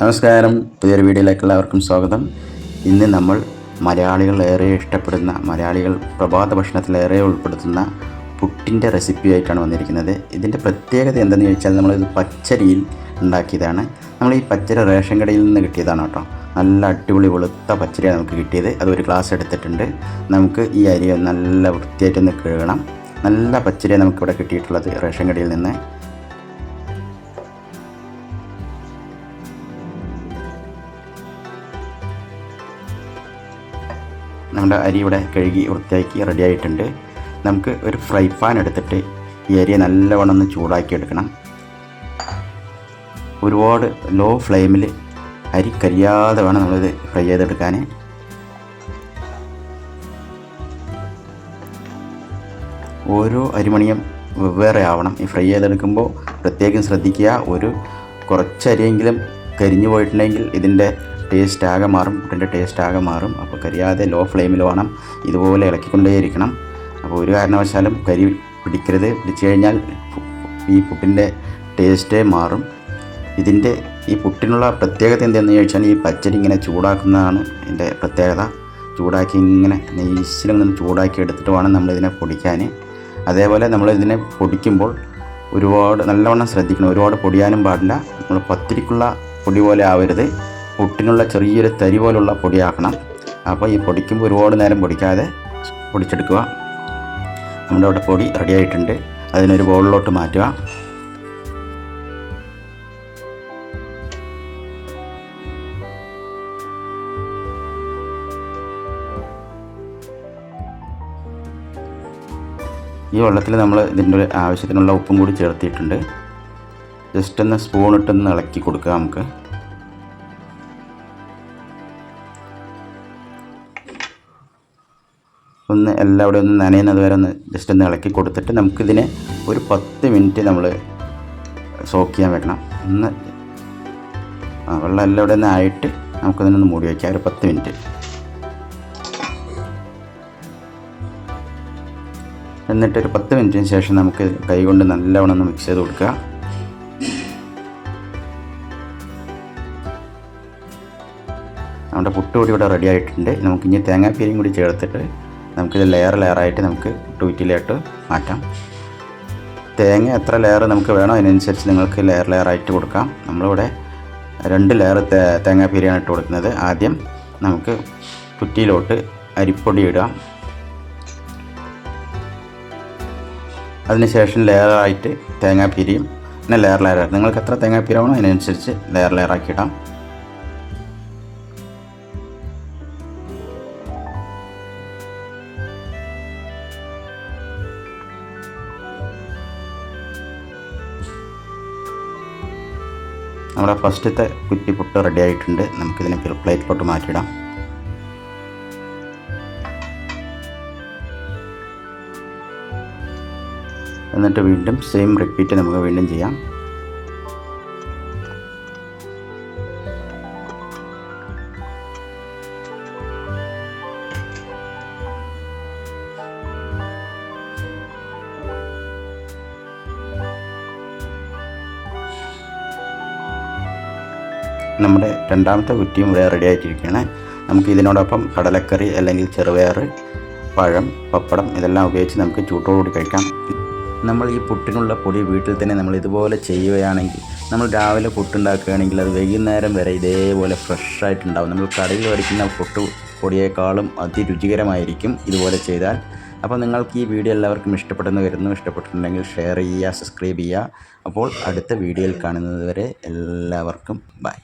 നമസ്കാരം. പുതിയൊരു വീഡിയോയിലേക്ക് എല്ലാവർക്കും സ്വാഗതം. ഇന്ന് നമ്മൾ മലയാളികൾ ഏറെ ഇഷ്ടപ്പെടുന്ന മലയാളികൾ പ്രഭാത ഭക്ഷണത്തിൽ ഏറെ ഉൾപ്പെടുത്തുന്ന പുട്ടിന്റെ റെസിപ്പി ആയിട്ടാണ് വന്നിരിക്കുന്നത്. ഇതിന്റെ പ്രത്യേകത എന്തെന്ന് ചോദിച്ചാൽ നമ്മളിത് പച്ചരിയിൽ ഉണ്ടാക്കിയതാണ്. നമ്മൾ ഈ പച്ചരി റേഷൻ കടയിൽ നിന്ന് കിട്ടിയതാണ് കേട്ടോ. നല്ല അടിപൊളി വെളുത്ത പച്ചരിയാണ് നമുക്ക് കിട്ടിയത്. അത് ഒരു ഗ്ലാസ് എടുത്തിട്ടുണ്ട്. നമുക്ക് ഈ അരി നല്ല വൃത്തിയായിട്ടൊന്ന് കഴുകണം. നല്ല പച്ചരിയാണ് നമുക്കിവിടെ കിട്ടിയിട്ടുള്ളത് റേഷൻ കടയിൽ നിന്ന്. നമ്മുടെ അരി ഇവിടെ കഴുകി വൃത്തിയാക്കി റെഡി ആയിട്ടുണ്ട് നമുക്ക് ഒരു ഫ്രൈ പാൻ എടുത്തിട്ട് ഈ അരി നല്ലവണ്ണം ഒന്ന് ചൂടാക്കി എടുക്കണം. ഒരുപാട് ലോ ഫ്ലെയിമിൽ അരി കരിയാതെ വേണം നമ്മളിത് ഫ്രൈ ചെയ്തെടുക്കാൻ. ഓരോ അരിമണിയും വെവ്വേറെ ആവണം. ഈ ഫ്രൈ ചെയ്തെടുക്കുമ്പോൾ പ്രത്യേകം ശ്രദ്ധിക്കുക. ഒരു കുറച്ച് അരിയെങ്കിലും കരിഞ്ഞു പോയിട്ടുണ്ടെങ്കിൽ ഇതിന്റെ ടേസ്റ്റ് ആകെ മാറും പുട്ടിന്റെ ടേസ്റ്റ് ആകെ മാറും. അപ്പോൾ കരിയാതെ ലോ ഫ്ലെയിമിൽ വേണം ഇതുപോലെ ഇളക്കിക്കൊണ്ടേയിരിക്കണം. അപ്പോൾ ഒരു കാരണവശാലും കരി പിടിക്കരുത്. പിടിച്ചു കഴിഞ്ഞാൽ ഈ പുട്ടിന്റെ ടേസ്റ്റേ മാറും. ഇതിന്റെ ഈ പുട്ടിനുള്ള പ്രത്യേകത എന്തെന്ന് ചോദിച്ചാൽ ഈ പച്ചരി ഇങ്ങനെ ചൂടാക്കുന്നതാണ് ഇതിന്റെ പ്രത്യേകത. ചൂടാക്കി ഇങ്ങനെ നെയ്സിലൊന്ന് ചൂടാക്കി എടുത്തിട്ട് വേണം നമ്മളിതിനെ പൊടിക്കാൻ. അതേപോലെ നമ്മളിതിനെ പൊടിക്കുമ്പോൾ ഒരുപാട് നല്ലവണ്ണം ശ്രദ്ധിക്കണം. ഒരുപാട് പൊടിയാനും പാടില്ല. നമ്മൾ പത്തിരിക്കുള്ള പൊടി പോലെ ആവരുത്. പുട്ടിനുള്ള ചെറിയൊരു തരി പോലുള്ള പൊടിയാക്കണം. അപ്പോൾ ഈ പൊടിക്കുമ്പോൾ ഒരുപാട് നേരം പൊടിക്കാതെ പൊടിച്ചെടുക്കുക. നമ്മുടെ അവിടെ പൊടി റെഡി ആയിട്ടുണ്ട്. അതിനൊരു ബൗളിലോട്ട് മാറ്റുക. ഈ വെള്ളത്തിൽ നമ്മൾ ഇതിന്റെ ആവശ്യത്തിനുള്ള ഉപ്പും കൂടി ചേർത്തിട്ടുണ്ട് ജസ്റ്റ് ഒന്ന് സ്പൂൺ ഇട്ടൊന്ന് ഇളക്കി കൊടുക്കുക നമുക്ക്. ഒന്ന് എല്ലാം അവിടെ ഒന്ന് നനയുന്നത് വരെ ഒന്ന് ജസ്റ്റ് ഒന്ന് ഇളക്കി കൊടുത്തിട്ട് നമുക്കിതിനെ ഒരു പത്ത് മിനിറ്റ് നമ്മൾ സോക്ക് ചെയ്യാൻ വെക്കണം. ഒന്ന് ആ വെള്ളം എല്ലാം അവിടെ ഒന്ന് ആയിട്ട് നമുക്കതിനൊന്ന് മൂടി വയ്ക്കാം. ഒരു പത്ത് മിനിറ്റ്. എന്നിട്ട് ഒരു പത്ത് മിനിറ്റിന് ശേഷം നമുക്ക് കൈ കൊണ്ട് നല്ലവണ്ണം ഒന്ന് മിക്സ് ചെയ്ത് കൊടുക്കുക. നമ്മുടെ പുട്ടുപൊടി ഇവിടെ റെഡി ആയിട്ടുണ്ട്. നമുക്ക് ഇനി തേങ്ങാപ്പീരിയും കൂടി ചേർത്തിട്ട് നമുക്കിത് ലെയർ ലെയറായിട്ട് നമുക്ക് ട്വീറ്റിലോട്ട് മാറ്റാം. തേങ്ങ എത്ര ലെയർ നമുക്ക് വേണോ അതിനനുസരിച്ച് നിങ്ങൾക്ക് ലെയർ ലെയറായിട്ട് കൊടുക്കാം. നമ്മളിവിടെ രണ്ട് ലെയർ തേ തേങ്ങാപ്പീരിയാണ് ഇട്ട് കൊടുക്കുന്നത്. ആദ്യം നമുക്ക് കുറ്റിയിലോട്ട് അരിപ്പൊടി ഇടാം. അതിനുശേഷം ലെയറായിട്ട് തേങ്ങാപ്പീരിയും പിന്നെ ലെയർ ലെയർ നിങ്ങൾക്ക് എത്ര തേങ്ങാപ്പീര വേണോ അതിനനുസരിച്ച് ലെയർ ലെയറാക്കി ഇടാം. നമ്മുടെ ഫസ്റ്റത്തെ കുറ്റി പുട്ട് റെഡി ആയിട്ടുണ്ട്. നമുക്കിതിനെ പ്ലേറ്റിലോട്ട് മാറ്റിയിടാം. എന്നിട്ട് വീണ്ടും സെയിം റിപ്പീറ്റ് നമുക്ക് വീണ്ടും ചെയ്യാം. നമ്മുടെ രണ്ടാമത്തെ കുറ്റിയും ഇവിടെ റെഡി ആയിട്ടിരിക്കുകയാണ്. നമുക്ക് ഇതിനോടൊപ്പം കടലക്കറി അല്ലെങ്കിൽ ചെറുപയർ പഴം പപ്പടം ഇതെല്ലാം ഉപയോഗിച്ച് നമുക്ക് ചൂട്ടോടുകൂടി കഴിക്കാം. നമ്മൾ ഈ പുട്ടിനുള്ള പൊടി വീട്ടിൽ തന്നെ നമ്മൾ ഇതുപോലെ ചെയ്യുകയാണെങ്കിൽ നമ്മൾ രാവിലെ പുട്ടുണ്ടാക്കുകയാണെങ്കിൽ അത് വൈകുന്നേരം വരെ ഇതേപോലെ ഫ്രഷ് ആയിട്ടുണ്ടാവും. നമ്മൾ കടയിൽ വരയ്ക്കുന്ന പുട്ട് പൊടിയേക്കാളും അതിരുചികരമായിരിക്കും ഇതുപോലെ ചെയ്താൽ. അപ്പോൾ നിങ്ങൾക്ക് ഈ വീഡിയോ എല്ലാവർക്കും ഇഷ്ടപ്പെടുന്നു വരുന്നു. ഇഷ്ടപ്പെട്ടിട്ടുണ്ടെങ്കിൽ ഷെയർ ചെയ്യുക സബ്സ്ക്രൈബ് ചെയ്യുക. അപ്പോൾ അടുത്ത വീഡിയോയിൽ കാണുന്നത് വരെ എല്ലാവർക്കും ബൈ.